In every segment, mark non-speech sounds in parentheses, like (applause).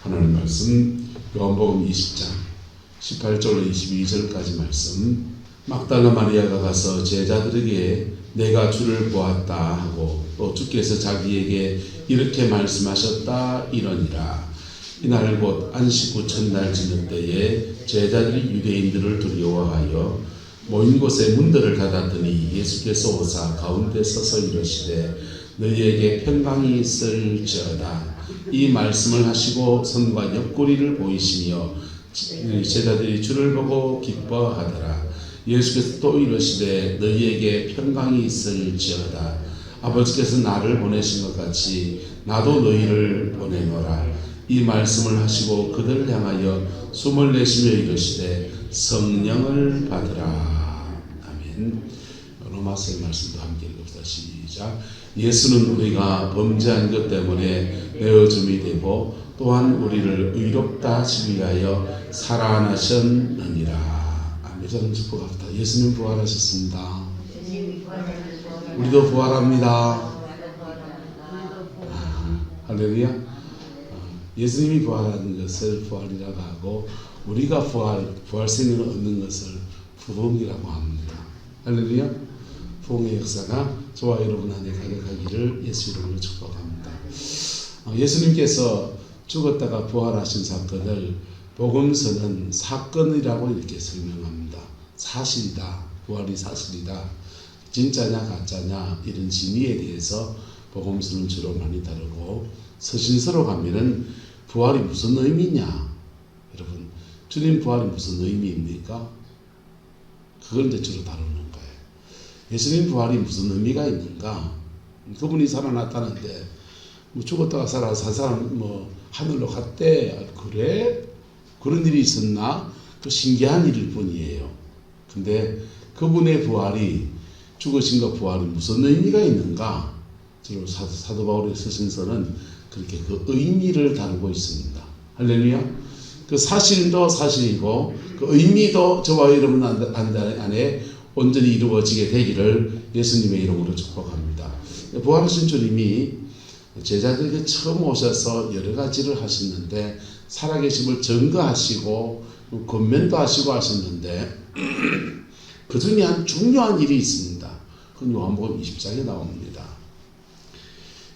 하나님 말씀 요한복음 20장 18절로 22절까지 말씀. 막달라 마리아가 가서 제자들에게 내가 주를 보았다 하고 또 주께서 자기에게 이렇게 말씀하셨다 이러니라. 이날 곧 안식 후 첫날 저녁 때에 제자들이 유대인들을 두려워하여 모인 곳에 문들을 닫았더니 예수께서 오사 가운데 서서 이르시되 너희에게 평강이 있을지어다 이 말씀을 하시고 손과 옆구리를 보이시며 제자들이 주를 보고 기뻐하더라. 예수께서 또 이르시되 너희에게 평강이 있을지어다. 아버지께서 나를 보내신 것 같이 나도 너희를 보내노라. 이 말씀을 하시고 그들을 향하여 숨을 내쉬며 이르시되 성령을 받으라. 아멘. 로마서의 말씀도 함께 읽읍시다. 시작. 예수는 우리가 범죄한 것 때문에 내어줌이 되고 또한 우리를 의롭다 하시기 위하여 살아나셨느니라 아멘 저는 축복합니다 예수님 부활하셨습니다 우리도 부활합니다 아, 할렐루야 어, 예수님이 부활하는 것을 부활이라고 하고 우리가 부활, 부활 생명을 얻는 것을 부흥이라고 합니다. 할렐루야. 부흥의 역사가 저와 여러분 안에 가득하기를 예수 이름으로 축복합니다. 어, 예수님께서 죽었다가 부활하신 사건을 복음서는 사건이라고 이렇게 설명합니다. 사실이다. 부활이 사실이다. 진짜냐 가짜냐 이런 진위에 대해서 복음서는 주로 많이 다루고 서신서로 가면은 부활이 무슨 의미냐 여러분 주님 부활이 무슨 의미입니까? 그걸 이제 주로 다루는 거예요. 예수님 부활이 무슨 의미가 있는가? 그분이 살아났다는데 뭐 죽었다가 살아 산 사람 뭐 하늘로 갔대 그래 그런 일이 있었나? 그 신기한 일일 뿐이에요. 근데 그분의 부활이 죽으신 것 부활이 무슨 의미가 있는가? 사도, 사도 바울의 서신서는 그렇게 그 의미를 다루고 있습니다. 할렐루야. 그 사실도 사실이고 그 의미도 저와 여러분 안에 온전히 이루어지게 되기를 예수님의 이름으로 축복합니다. 부활하신 주님이 제자들에게 처음 오셔서 여러 가지를 하셨는데 살아계심을 증거하시고 권면도 하시고 하셨는데 (clears throat) 그 중에 한 중요한 일이 있습니다. 그건 요한복음 20장에 나옵니다.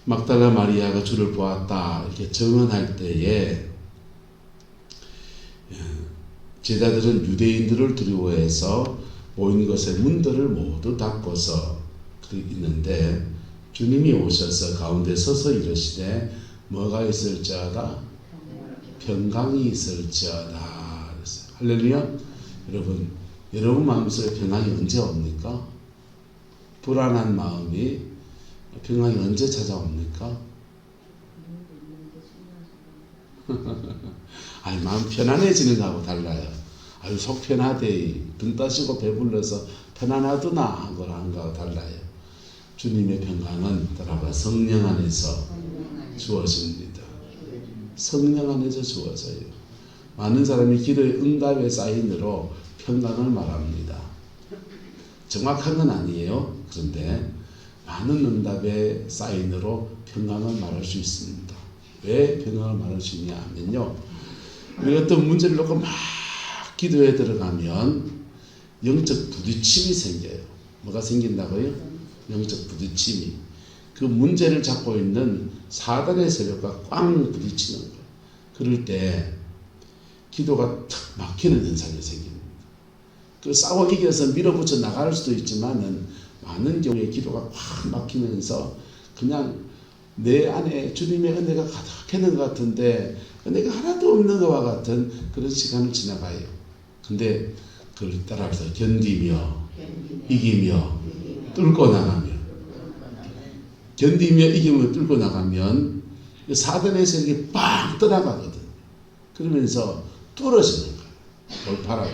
막달라 마리아가 주를 보았다 이렇게 증언할 때에 제자들은 유대인들을 두려워해서 모인 것의 문들을 모두 닫고서 있는데 주님이 오셔서 가운데 서서 이르시되 뭐가 있을지어다 평강이 있을지어다 할렐루야 여러분 여러분 마음속에 평강이 언제 옵니까? 불안한 마음이 평강이 언제 찾아옵니까? (laughs) 아니 마음 편안해지는 거하고 달라요. 아유 속 편하대 등 따시고 배불러서 편안하더나 한 거랑 거하고 달라요. 주님의 평강은 따라봐 성령 안에서 주어집니다. 성령 안에서 주어져요. 많은 사람이 기도의 응답의 사인으로 평강을 말합니다. 정확한 건 아니에요. 그런데 많은 응답의 사인으로 평강을 말할 수 있습니다. 왜 평강을 말할 수 있냐 하면요. 어떤 문제를 놓고 막 기도에 들어가면 영적 부딪힘이 생겨요. 뭐가 생긴다고요? 영적 부딪힘이. 그 문제를 잡고 있는 사단의 세력과 꽝 부딪히는 거예요. 그럴 때 기도가 탁 막히는 현상이 생깁니다. 그 싸워 이겨서 밀어붙여 나갈 수도 있지만은 많은 경우에 기도가 확 막히면서 그냥 내 안에 주님의 은혜가 가득했는 것 같은데 은혜가 하나도 없는 것과 같은 그런 시간을 지나가요. 근데 그걸 따라서 견디며 이기며 뚫고 나가며 견디며 이기며 뚫고 나가면 사단의 세력이 빵 떠나가거든. 그러면서 뚫어지는 거야. 돌파라고.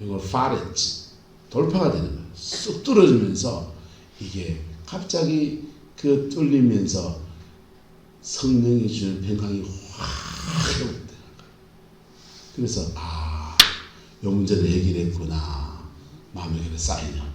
이걸 파랬지. 돌파가 되는 거야. 쑥 뚫어지면서 이게 갑자기 그 뚫리면서 성령이 주는 평강이 확 회복되는 거야. 그래서 아, 요 문제를 해결했구나. 마음에 쌓이는.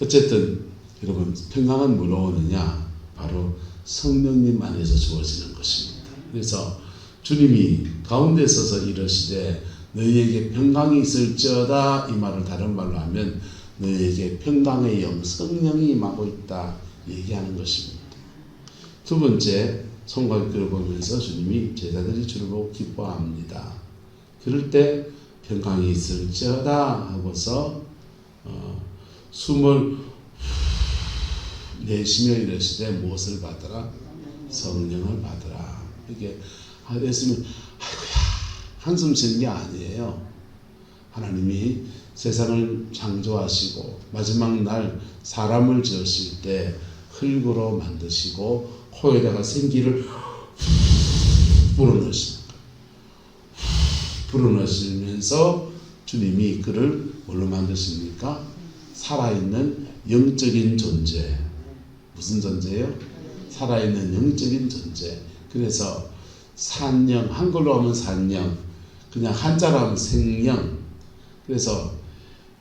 어쨌든 여러분 평강은 뭐로 오느냐? 바로 성령님 안에서 주어지는 것입니다. 그래서 주님이 가운데 서서 이르시되 너희에게 평강이 있을지어다 이 말을 다른 말로 하면 너희에게 평강의 영 성령이 임하고 있다 얘기하는 것입니다. 두 번째 성곽교를 보면서 주님이 제자들이 주를 보고 기뻐합니다. 그럴 때 평강이 있을지어다 하고서 어, 숨을 내쉬며 이러시되 무엇을 받으라? 성령을 받으라. 이게 하였으면 아이고야 한숨 쉬는 게 아니에요. 하나님이 세상을 창조하시고 마지막 날 사람을 지으실 때 흙으로 만드시고 코에다가 생기를 불어넣으십니다. 불어넣으시면서 주님이 그를 뭘로 만드십니까? 살아있는 영적인 존재. 무슨 존재예요? 살아있는 영적인 존재. 그래서 산영, 한글로 하면 산영, 그냥 한자로 하면 생영. 그래서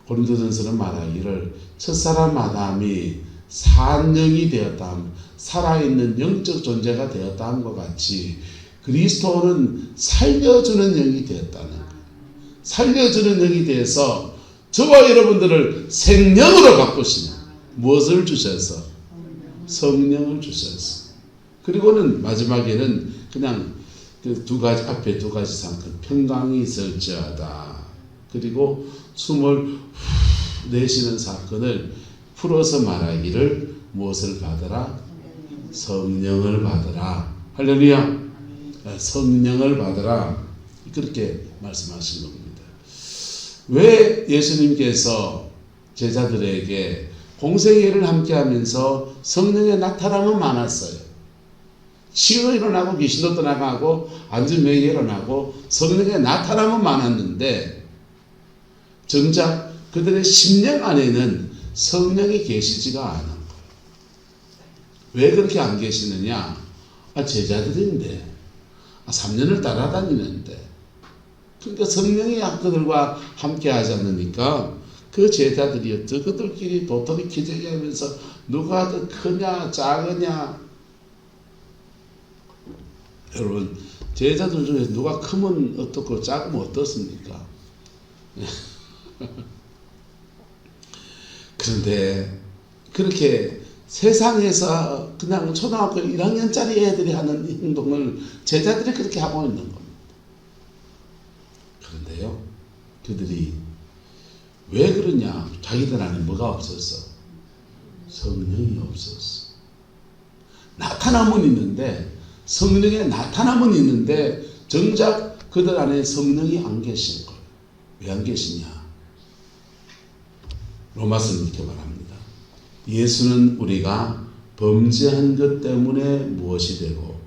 고린도전서는 말하기를 첫사람 아담이 산영이 되었다 함, 살아있는 영적 존재가 되었다 함과 같이 그리스도는 살려주는 영이 되었다는 거예요. 살려주는 영이 되어서 저와 여러분들을 생명으로 바꾸시는 무엇을 주셔서? 성령을 주셔서. 그리고는 마지막에는 그냥 그 두 가지 앞에 두 가지 상큼 평강이 있을지어다. 그리고 숨을 후 내쉬는 사건을 풀어서 말하기를 무엇을 받으라? 성령을 받으라. 할렐루야. 성령을 받으라. 그렇게 말씀하신 겁니다. 왜 예수님께서 제자들에게 공생애를 함께 하면서 성령의 나타남은 많았어요. 치유도 일어나고 귀신도 떠나가고 안전 명이 일어나고 성령의 나타남은 많았는데 정작 그들의 심령 안에는 성령이 계시지가 않은 거예요. 왜 그렇게 안 계시느냐? 아, 제자들인데, 아, 3년을 따라다니는데, 그러니까 성령이 그들과 함께 하지 않으니까 그 제자들이었죠. 그들끼리 도토리 키재기 하면서 누가 더 크냐, 작으냐. 여러분, 제자들 중에 누가 크면 어떻고 작으면 어떻습니까? (laughs) 그런데 그렇게 세상에서 그냥 초등학교 1학년짜리 애들이 하는 행동을 제자들이 그렇게 하고 있는 겁니다. 그런데요, 그들이 왜 그러냐? 자기들 안에 뭐가 없었어? 성령이 없었어. 나타남은 있는데, 성령의 나타남은 있는데, 정작 그들 안에 성령이 안 계신 거예요. 왜 안 계시냐? 로마서는 이렇게 말합니다. 예수는 우리가 범죄한 것 때문에 무엇이 되고,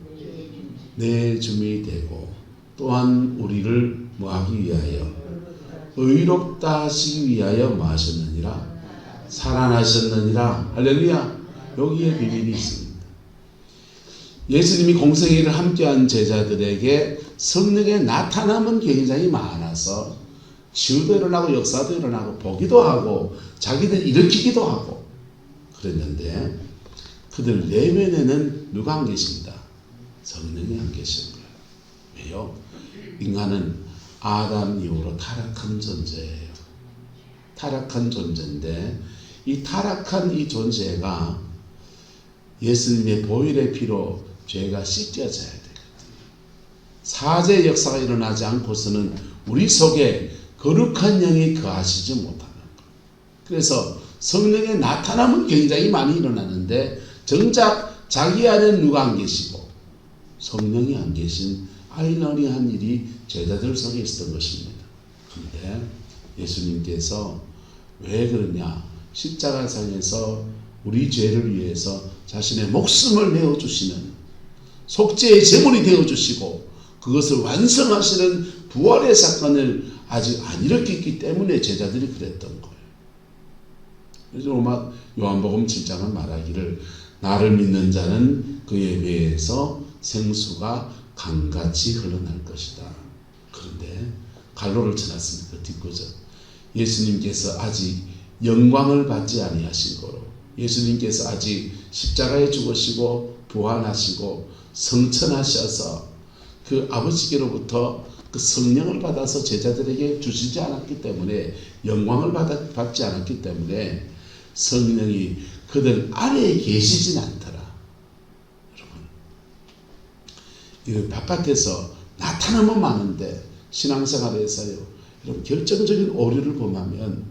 내 줌이 되고, 또한 우리를 뭐 하기 위하여 의롭다 하시기 위하여 뭐 하셨느니라? 살아나셨느니라? 할렐루야. 여기에 비밀이 있습니다. 예수님이 공생애를 함께한 제자들에게 성령의 나타남은 굉장히 많아서 치유도 일어나고 역사도 일어나고 보기도 하고 자기들 일으키기도 하고 그랬는데 그들 내면에는 누가 안 계십니다? 성령이 안 계신 거예요. 왜요? 인간은 아담 이후로 타락한 존재예요. 타락한 존재인데 이 타락한 이 존재가 예수님의 보혈의 피로 죄가 씻겨져야 되거든요. 사제 역사가 일어나지 않고서는 우리 속에 거룩한 영이 거하시지 못하는 거예요. 그래서 성령의 나타남은 굉장히 많이 일어나는데 정작 자기 안에 누가 안 계시고 성령이 안 계신 아이러니한 일이 제자들 속에 있었던 것입니다. 그런데 예수님께서 왜 그러냐? 십자가상에서 우리 죄를 위해서 자신의 목숨을 내어주시는 속죄의 제물이 되어주시고 그것을 완성하시는 부활의 사건을 아직 안 일으켰기 때문에 제자들이 그랬던 거예요. 그래서 로마 요한복음 7장은 말하기를 나를 믿는 자는 그에 비해서 생수가 강같이 흘러날 것이다. 그런데 갈로를 쳐놨습니다. 그 뒷구절. 예수님께서 아직 영광을 받지 아니하신 거로 예수님께서 아직 십자가에 죽으시고 부활하시고 성천하셔서 그 아버지께로부터 그 성령을 받아서 제자들에게 주시지 않았기 때문에 영광을 받아, 받지 않았기 때문에 성령이 그들 안에 계시진 않더라. 여러분, 이런 바깥에서 나타나면 많은데 신앙생활에서요. 여러분 결정적인 오류를 범하면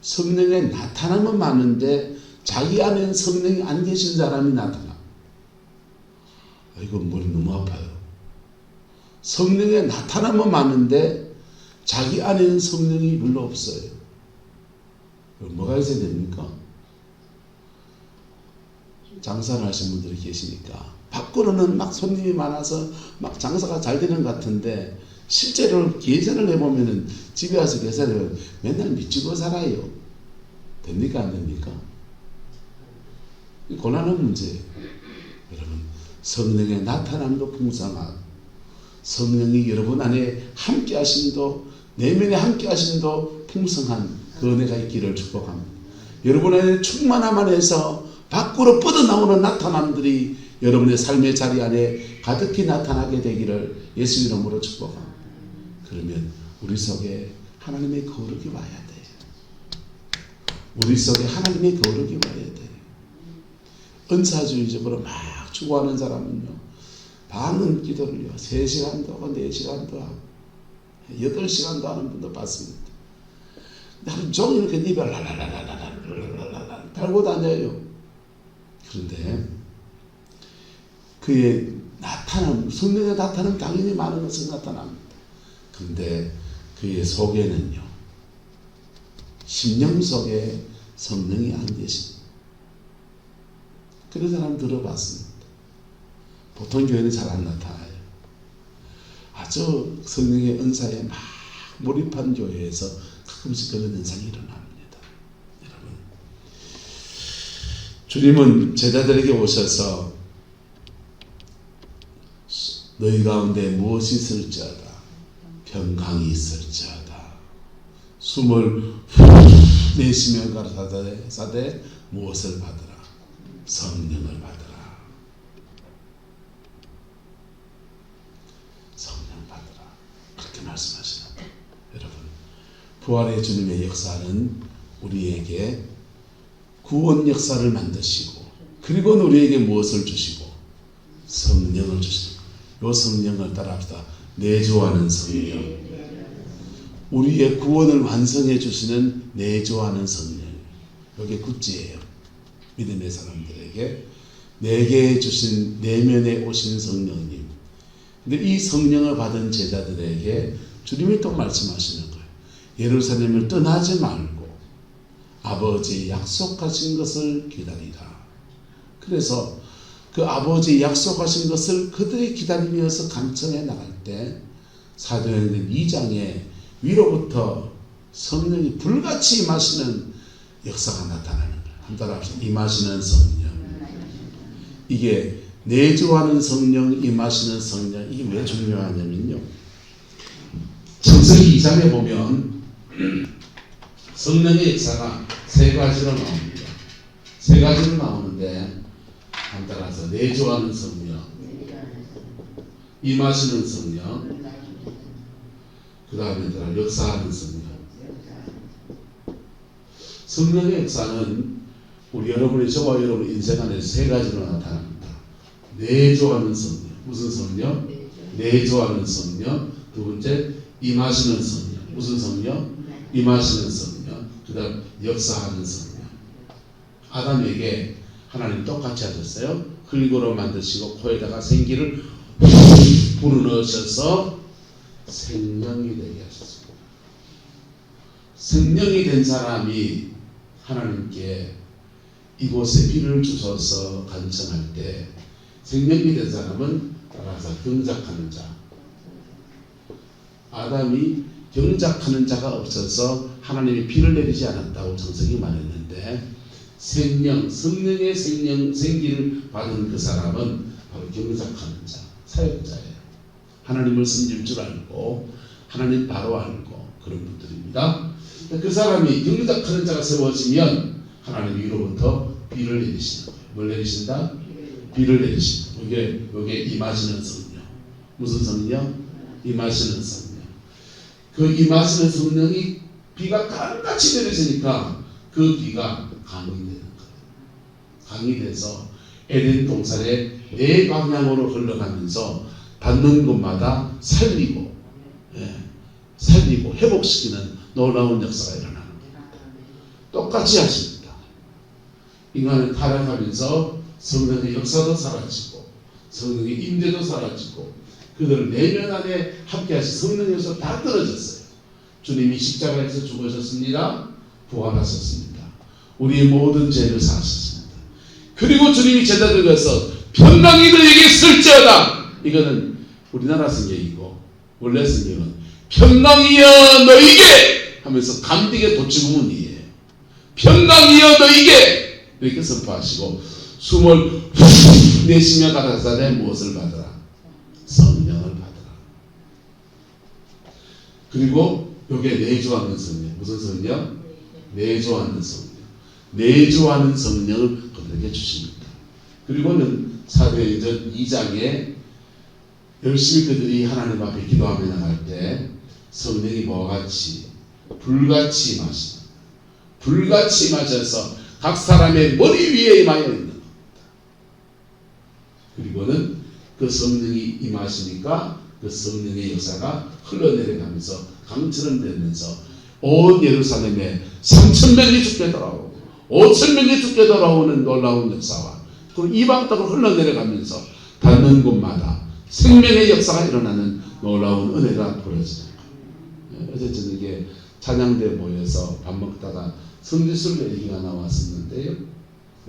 성령의 나타나면 많은데 자기 안에는 성령이 안 계신 사람이 나타나. 아, 이거 머리 너무 아파요. 성령의 나타나면 많은데 자기 안에는 성령이 별로 없어요. 뭐가 있어야 됩니까? 장사를 하신 분들이 계시니까 밖으로는 막 손님이 많아서 막 장사가 잘 되는 것 같은데 실제로 계산을 해보면은 집에 와서 계산하면 맨날 미치고 살아요. 됩니까 안 됩니까? 이 고난한 문제예요. 여러분 성령의 나타남도 풍성하고 성령이 여러분 안에 함께 하심도 내면에 함께 하심도 풍성한 그 은혜가 있기를 축복합니다. 여러분 안에 충만함 안에서 밖으로 뻗어나오는 나타남들이 여러분의 삶의 자리 안에 가득히 나타나게 되기를 예수 이름으로 축복합니다. 그러면 우리 속에 하나님의 거룩이 와야 돼요. 우리 속에 하나님의 거룩이 와야 돼요. 은사주의적으로 막 추구하는 사람은요. 반은 기도를요. 3시간도 하고 4시간도 하고 8시간도 하는 분도 봤습니다. 하루 종일 이렇게 입에 랄랄랄랄랄랄랄랄 달고 다녀요. 그런데 그의 나타남, 성령의 나타남 당연히 많은 것은 나타납니다. 그런데 그의 속에는요. 심령 속에 성령이 안 계십니다. 그런 사람 들어봤습니다. 보통 교회는 잘 안 나타나요. 아주 성령의 은사에 막 몰입한 교회에서 가끔씩 그런 현상이 일어납니다. 여러분, 주님은 제자들에게 오셔서 너희 가운데 무엇이 있을지어다 평강이 있을지어다. 숨을 후 내쉬며 가라사대 사대 무엇을 받으라? 성령을 받으라. 성령 받으라. 그렇게 말씀하시는 여러분 부활의 주님의 역사는 우리에게 구원 역사를 만드시고 그리고 우리에게 무엇을 주시고 성령을 주시고 요 성령을 따라 합시다 내조하는 성령 우리의 구원을 완성해 주시는 내조하는 성령 이게 굿지예요. 믿음의 사람들에게 내게 주신 내면에 오신 성령님. 근데 이 성령을 받은 제자들에게 주님이 또 말씀하시는 거예요. 예루살렘을 떠나지 말고 아버지 약속하신 것을 기다리라. 그래서 그 아버지 약속하신 것을 그들이 기다리면서 간청해 나갈 때 사도행전 2장에 위로부터 성령이 불같이 임하시는 역사가 나타나는 거예요. 한달 앞서 임하시는 성령. 이게 내주하는 성령, 임하시는 성령 이게 왜 중요하냐면요. 창세기 2장에 보면 (clears throat) 성령의 역사가 세 가지로 나옵니다. 세 가지로 나오는데 한 따라서 내조하는 성령, 임하시는 성령, 그 다음에 따라 역사하는 성령. 성령의 역사는 우리 여러분의 저와 여러분 인생 안에 세 가지로 나타납니다. 내조하는 성령, 무슨 성령? 내조하는 성령. 두 번째 임하시는 성령, 무슨 성령? 임하시는 성령. 그 다음 역사하는 성령. 아담에게 하나님 똑같이 하셨어요. 흙으로 만드시고 코에다가 생기를 불어넣으셔서 생명이 되게 하셨습니다. 생명이 된 사람이 하나님께 이곳에 비를 주셔서 간청할 때 생명이 된 사람은 따라서 경작하는 자. 아담이 경작하는 자가 없어서 하나님이 비를 내리지 않았다고 정석이 말했는데 생명, 성령의 생명, 생기를 받은 그 사람은 바로 경작하는 자, 사역자예요. 하나님을 섬길 줄 알고 하나님 바로 알고 그런 분들입니다. 그 사람이 경작하는 자가 세워지면 하나님 위로부터 비를 내리시는 거예요. 뭘 내리신다? 비를 내리신다. 이게 이게 임하시는 성령. 무슨 성령? 임하시는 성령. 그 임하시는 성령이 비가 강같이 내려지니까 그 비가 강이 되는 거예요. 강이 돼서 에덴 동산의 네 방향으로 흘러가면서 닿는 곳마다 살리고 예, 살리고 회복시키는 놀라운 역사가 일어나는 겁니다. 똑같이 하십니다. 인간은 타락하면서 성령의 역사도 사라지고 성령의 임재도 사라지고 그들 내면 안에 함께 하신 성령의 역사 다 떨어졌어요. 주님이 십자가에서 죽으셨습니다. 부활하셨습니다. 우리의 모든 죄를 사하셨습니다. 그리고 주님이 제자 들어서 평강이 너에게 쓸지어다. 이거는 우리나라 성경이고 원래 성경은 평강이여 너에게 하면서 감격의 도치구문이에요. 평강이여 너에게 이렇게 선포하시고 숨을 후 내쉬며 가라사대 무엇을 받으라? 성령을 받으라. 그리고 요게 내주하는 성령. 무슨 성령? 내주하는 성령. 내주하는 성령을 그들에게 주십니다. 그리고는 사도행전 2장에 열심히 그들이 하나님 앞에 기도하며 나갈 때 성령이 뭐와 같이 불같이 임하시다. 불같이 임하셔서 각 사람의 머리 위에 임하여 있는 겁니다. 그리고는 그 성령이 임하시니까 그 성령의 역사가 흘러내려가면서 강처럼 되면서 온 예루살렘에 3천 명이 죽게 돌아오고 5천 명이 죽게 돌아오는 놀라운 역사와 그 이방 땅으로 흘러내려가면서 닿는 곳마다 생명의 역사가 일어나는 놀라운 은혜가 보여지는 거예요. 어제 저녁에 찬양대 모여서 밥 먹다가 성지순례 얘기가 나왔었는데요.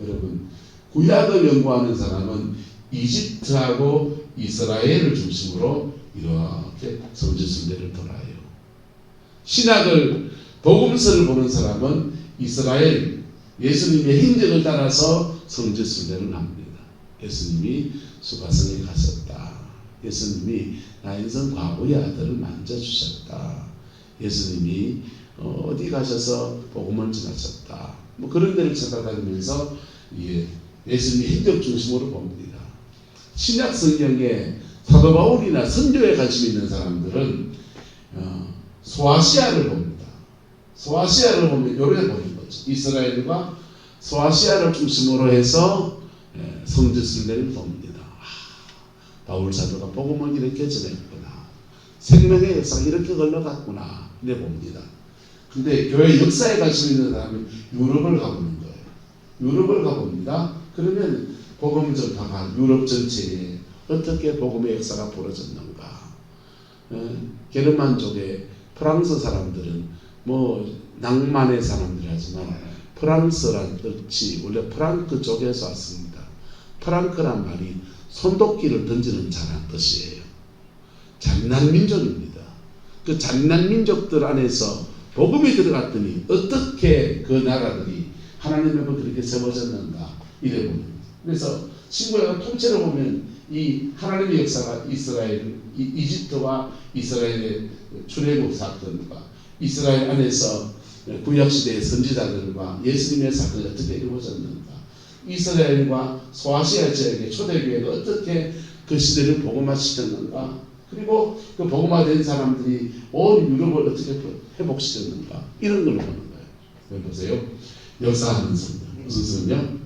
여러분 구약을 연구하는 사람은 이집트하고 이스라엘을 중심으로 이렇게 성지순례를 돌아요. 신학을 복음서를 보는 사람은 이스라엘 예수님의 행적을 따라서 성지 순례를 합니다. 예수님이 수가성에 가셨다. 예수님이 나인성 과부의 아들을 만져주셨다. 예수님이 어, 어디 가셔서 복음을 전하셨다. 뭐 그런 데를 찾아다니면서 예, 예수님의 행적 중심으로 봅니다. 신약 성경에 사도 바울이나 선교에 관심 있는 사람들은 어, 소아시아를 봅니다. 소아시아를 보면 요래 거죠. 이스라엘과 소아시아를 중심으로 해서 예, 성지 순례를 봅니다. 아, 바울 사도가 복음을 이렇게 전했구나. 생명의 역사가 이렇게 흘러갔구나. 이래 봅니다. 근데 교회 역사에 관심 있는 사람은 유럽을 가보는 거예요. 유럽을 가봅니다. 그러면 복음 전파가 유럽 전체에 어떻게 복음의 역사가 벌어졌는가. 어, 게르만족의 프랑스 사람들은 뭐 낭만의 사람들이지만 프랑스란 뜻이 원래 프랑크 쪽에서 왔습니다. 프랑크란 말이 손도끼를 던지는 자란 뜻이에요. 잔난 민족입니다. 그 잔난 민족들 안에서 복음이 들어갔더니 어떻게 그 나라들이 하나님 앞에 그렇게 세워졌는가 이래 보면 그래서 친구가 통째로 보면 이 하나님의 역사가 이스라엘 이, 이집트와 이스라엘의 출애굽 사건과 이스라엘 안에서 구약 시대의 선지자들과 예수님의 사건이 어떻게 이루어졌는가 이스라엘과 소아시아 지역의 초대교회가 어떻게 그 시대를 복음화시켰는가 그리고 그 복음화된 사람들이 온 유럽을 어떻게 회복시켰는가 이런 걸 보는 거예요. 여기 보세요. 역사하는 성령. 무슨 성령?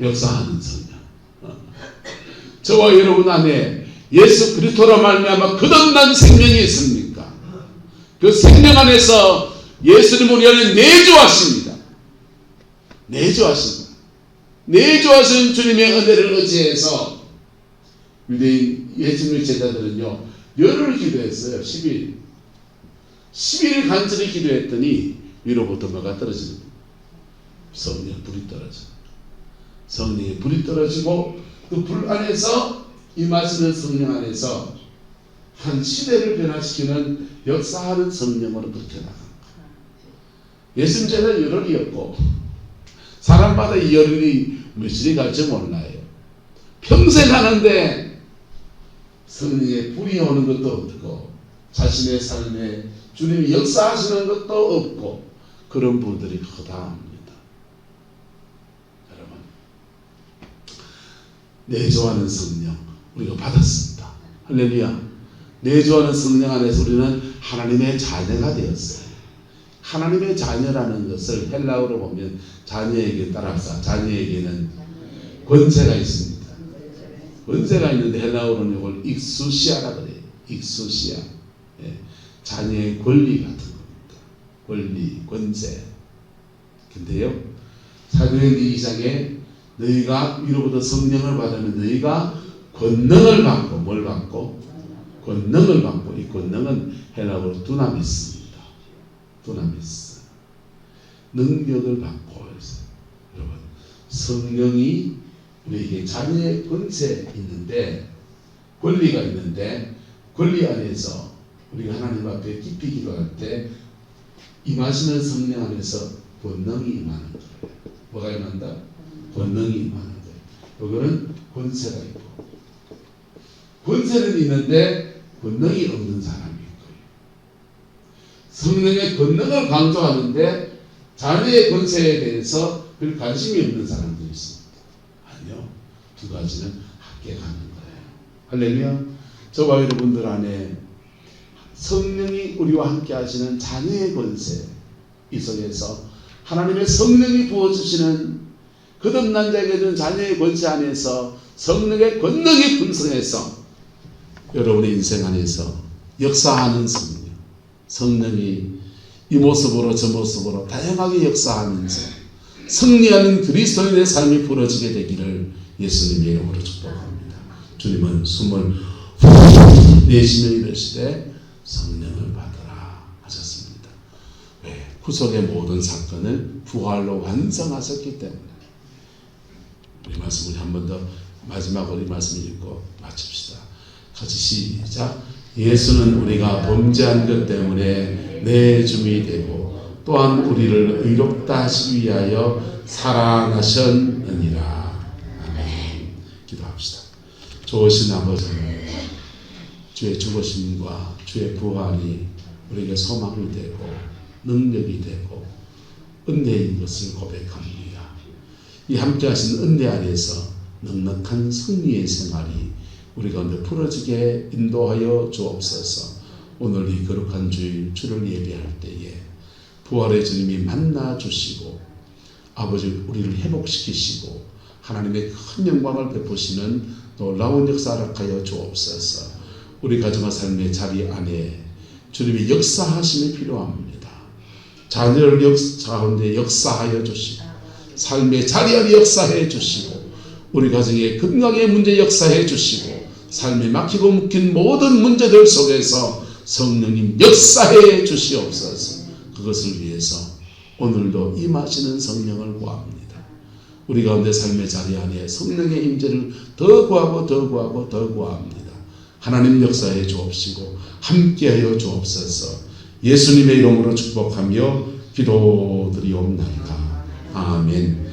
역사하는 성령. 어. (laughs) 저와 여러분 안에 예수 그리스도로 말미암아 거듭난 생명이 있습니까? 그 생명 안에서 예수님 우리 안에 내주하십니다. 내주하십니다. 내주하신 주님의 은혜를 의지해서 유대인 예수님의 제자들은요 열흘 기도했어요. 10일. 10일 간절히 기도했더니 위로부터 뭐가 떨어지는 성령 불이 떨어져. 성령의 불이 떨어지고 그 불 안에서 임하시는 성령 안에서 한 시대를 변화시키는 역사하는 성령으로 나간 예수님 제자 열흘이었고 사람마다 이 열흘이 며칠이 갈지 몰라요. 평생 하는데 성령의 불이 오는 것도 없고 자신의 삶에 주님이 역사하시는 것도 없고 그런 분들이 허다합니다. 여러분 내조하는 성령 우리가 받았습니다. 할렐루야. 내주하는 성령 안에서 우리는 하나님의 자녀가 되었어요. 하나님의 자녀라는 것을 헬라어로 보면 자녀에게 따라서 자녀에게는 권세가 있습니다. 권세가 있는데 헬라어로는 이걸 익수시아라 그래요. 익수시아. 예, 자녀의 권리 같은 겁니다. 권리, 권세. 근데요, 사도행 2장에 너희가 위로부터 성령을 받으면 너희가 권능을 받고 뭘 받고 권능을 받고 이 권능은 헬라어로 두나미스입니다. 두나미스. 능력을 받고 여러분 성령이 우리에게 자녀의 권세 있는데 권리가 있는데 권리 안에서 우리가 하나님 앞에 깊이 기도할 때 임하시는 성령 안에서 권능이 임하는 거예요. 뭐가 임한다? 권능이 임하는 거예요. 이거는 권세가 있고 권세는 있는데 권능이 없는 있고요. 성령의 권능을 강조하는데 자녀의 권세에 대해서 별 관심이 없는 사람들이 있습니다. 아니요. 두 가지는 함께 가는 거예요. 할렐루야. 저와 여러분들 안에 성령이 우리와 함께 하시는 자녀의 권세 이 속에서 하나님의 성령이 부어주시는 거듭난 자에게 준 자녀의 권세 안에서 성령의 권능이 분성해서 여러분의 인생 안에서 역사하는 성령 성령이 이 모습으로 저 모습으로 다양하게 역사하면서 승리하는 그리스도인의 삶이 부러지게 되기를 예수님의 이름으로 축복합니다. 주님은 숨을 후 내쉬며 이르시되 성령을 받으라 하셨습니다. 왜? 구속의 모든 사건을 부활로 완성하셨기 때문에 우리 말씀을 한 번 더 마지막으로 이 말씀 읽고 마칩시다. 같이 시작. 예수는 우리가 범죄한 것 때문에 내 주이 되고 또한 우리를 의롭다 하시기 위하여 사랑하셨느니라. 아멘. 기도합시다. 좋으신 아버지 주의 죽으심과 주의 부활이 우리에게 소망이 되고 능력이 되고 은혜인 것을 고백합니다. 이 함께 하신 은혜 안에서 넉넉한 승리의 생활이 우리 가운데 풀어지게 인도하여 주옵소서. 오늘 이 거룩한 주일 주를 예배할 때에 부활의 주님이 만나 주시고 아버지 우리를 회복시키시고 하나님의 큰 영광을 베푸시는 놀라운 역사를 하여 주옵소서. 우리 가정과 삶의 자리 안에 주님의 역사하심이 필요합니다. 자녀를 역, 가운데 역사하여 주시고 삶의 자리 안에 역사해 주시고 우리 가정의 건강의 문제 역사해 주시고 삶에 막히고 묶인 모든 문제들 속에서 성령님 역사해 주시옵소서. 그것을 위해서 오늘도 임하시는 성령을 구합니다. 우리 가운데 삶의 자리 안에 성령의 임재를 더 구하고 더 구하고 더 구합니다. 하나님 역사해 주옵시고 함께하여 주옵소서. 예수님의 이름으로 축복하며 기도드리옵나이다. 아멘.